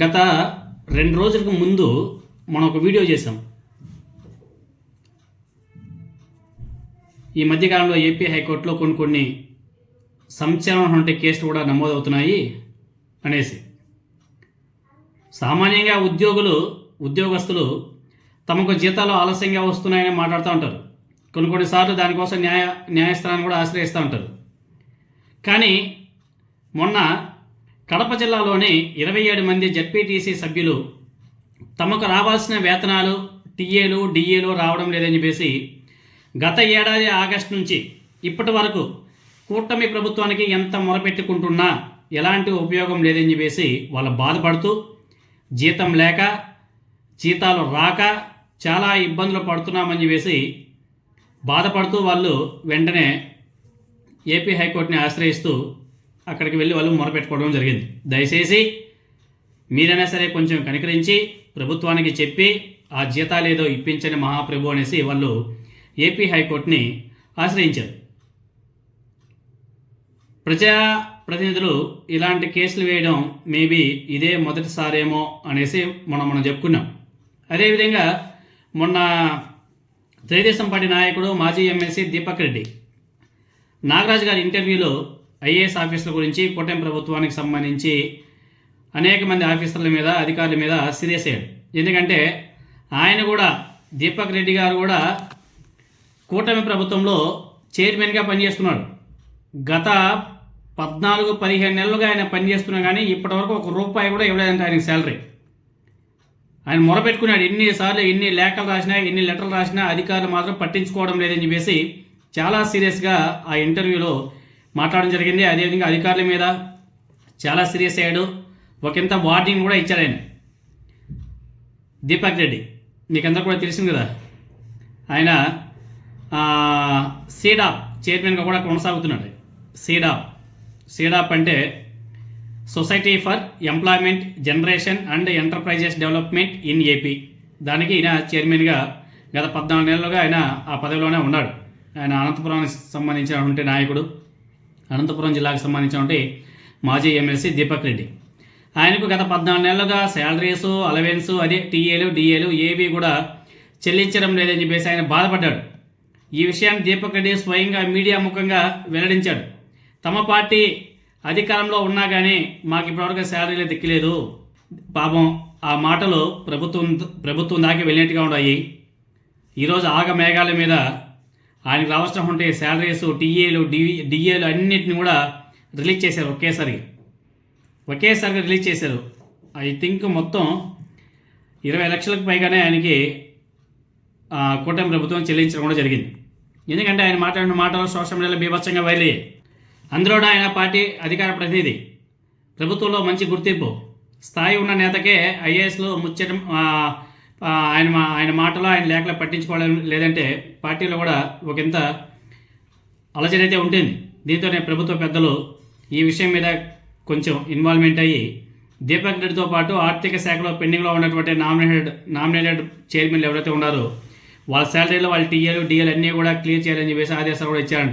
గత రెండు రోజులకు ముందు మనం ఒక వీడియో చేసాం ఈ మధ్యకాలంలో ఏపీ హైకోర్టులో కొన్ని కొన్ని సంచలనటువంటి కేసులు కూడా నమోదవుతున్నాయి అనేసి. సామాన్యంగా ఉద్యోగులు ఉద్యోగస్తులు తమకు జీతాలు ఆలస్యంగా వస్తున్నాయని మాట్లాడుతూ ఉంటారు. కొన్ని కొన్నిసార్లు దానికోసం న్యాయ న్యాయస్థానాన్ని కూడా ఆశ్రయిస్తూ ఉంటారు. కానీ మొన్న కడప జిల్లాలోని ఇరవై ఏడు మంది జడ్పీటీసీ సభ్యులు తమకు రావాల్సిన వేతనాలు టీఏలు డిఏలు రావడం లేదని చెప్పేసి గత ఏడాది ఆగస్టు నుంచి ఇప్పటి వరకు కూటమి ప్రభుత్వానికి ఎంత మొరపెట్టుకుంటున్నా ఎలాంటి ఉపయోగం లేదని చెప్పేసి వాళ్ళు బాధపడుతూ జీతం లేక జీతాలు రాక చాలా ఇబ్బందులు పడుతున్నామని చెప్పేసి బాధపడుతూ వాళ్ళు వెంటనే ఏపీ హైకోర్టుని ఆశ్రయిస్తూ అక్కడికి వెళ్ళి వాళ్ళు మొరపెట్టుకోవడం జరిగింది. దయచేసి మీరైనా సరే కొంచెం కనికరించి ప్రభుత్వానికి చెప్పి ఆ జీతాలు ఏదో ఇప్పించని మహాప్రభు అనేసి వాళ్ళు ఏపీ హైకోర్టుని ఆశ్రయించారు. ప్రజా ప్రతినిధులు ఇలాంటి కేసులు వేయడం మేబీ ఇదే మొదటిసారేమో అనేసి మనం మనం చెప్పుకున్నాం. అదేవిధంగా మొన్న తెలుగుదేశం పార్టీ నాయకుడు మాజీ ఎమ్మెల్సీ దీపక్ రెడ్డి నాగరాజు గారి ఇంటర్వ్యూలో ఐఏఎస్ ఆఫీసర్ల గురించి కూటమి ప్రభుత్వానికి సంబంధించి అనేక మంది ఆఫీసర్ల మీద అధికారుల మీద సీరియస్ అయ్యాడు ఎందుకంటే ఆయన కూడా దీపక్ రెడ్డి గారు కూడా కూటమి ప్రభుత్వంలో చైర్మన్గా పనిచేస్తున్నాడు. గత పద్నాలుగు పదిహేను నెలలుగా ఆయన పనిచేస్తున్నా కానీ ఇప్పటివరకు ఒక రూపాయి కూడా ఇవ్వలేదంటే ఆయన శాలరీ. ఆయన మొరపెట్టుకున్నాడు. ఎన్నిసార్లు ఎన్ని లేఖలు రాసినా ఎన్ని లెటర్లు రాసినా అధికారులు మాత్రం పట్టించుకోవడం లేదని చెప్పేసి చాలా సీరియస్గా ఆ ఇంటర్వ్యూలో మాట్లాడడం జరిగింది. అదేవిధంగా అధికారుల మీద చాలా సీరియస్ అయ్యాడు. ఒకంత వార్నింగ్ కూడా ఇచ్చాడు ఆయన. దీపక్ రెడ్డి. మీకందరూ కూడా తెలిసింది కదా. ఆయన సీడాప్ చైర్మన్గా కూడా కొనసాగుతున్నాడు. సీడాప్. సీడాప్ అంటే society for employment generation and enterprises development in AP. దానికి ఈయన చైర్మన్గా గత పద్నాలుగు నెలలుగా ఆయన ఆ పదవిలోనే ఉన్నాడు. ఆయన అనంతపురానికి సంబంధించినటువంటి నాయకుడు. అనంతపురం జిల్లాకు సంబంధించినటువంటి మాజీ ఎమ్మెల్సీ దీపక్ రెడ్డి. ఆయనకు గత పద్నాలుగు నెలలుగా శాలరీస్ అలవెన్స్ అదే టీఏలు డిఏలు ఏవి కూడా చెల్లించడం లేదని చెప్పేసి ఆయన బాధపడ్డాడు. ఈ విషయాన్ని దీపక్ రెడ్డి స్వయంగా మీడియా ముఖంగా వెల్లడించాడు. తమ పార్టీ అధికారంలో ఉన్నా కానీ మాకు ఇప్పటివరకు శాలరీలు దిక్కలేదు. పాపం ఆ మాటలు ప్రభుత్వం ప్రభుత్వం దాకా వెళ్ళినట్టుగా ఉన్నాయి ఈరోజు ఆగ మేఘాల మీద ఆయనకు రావాల్సిన ఉంటే శాలరీస్ టీఏలు డివి డిఏలు అన్నిటిని కూడా రిలీజ్ చేశారు ఒకేసారి. ఒకేసారిగా రిలీజ్ చేశారు. ఐ థింక్ మొత్తం ఇరవై లక్షలకు పైగానే ఆయనకి కూటమి ప్రభుత్వం చెల్లించడం కూడా జరిగింది. ఎందుకంటే ఆయన మాట్లాడిన మాటలు సోషల్ మీడియాలో బీభత్సంగా వైరల్ అయ్యాయి. అందులో ఆయన పార్టీ అధికార ప్రతినిధి. ప్రభుత్వంలో మంచి గుర్తింపు. స్థాయి ఉన్న నేతకే ఐఏఎస్లో ముచ్చటం ఆయన మా ఆయన మాటలు ఆయన లేఖలు పట్టించుకోవడం లేదంటే పార్టీలో కూడా ఒకంత అలజడి అయితే ఉంటుంది. దీంతోనే ప్రభుత్వ పెద్దలు ఈ విషయం మీద కొంచెం ఇన్వాల్వ్మెంట్ అయ్యి దీపక్ రెడ్డితో పాటు ఆర్థిక శాఖలో పెండింగ్లో ఉన్నటువంటి నామినేటెడ్ నామినేటెడ్ చైర్మన్లు ఎవరైతే ఉన్నారో వాళ్ళ శాలరీలో వాళ్ళ టీఏలు డిఎల్ అన్నీ కూడా క్లియర్ చేయాలని చెప్పేసి ఆదేశాలు కూడా ఇచ్చారంట.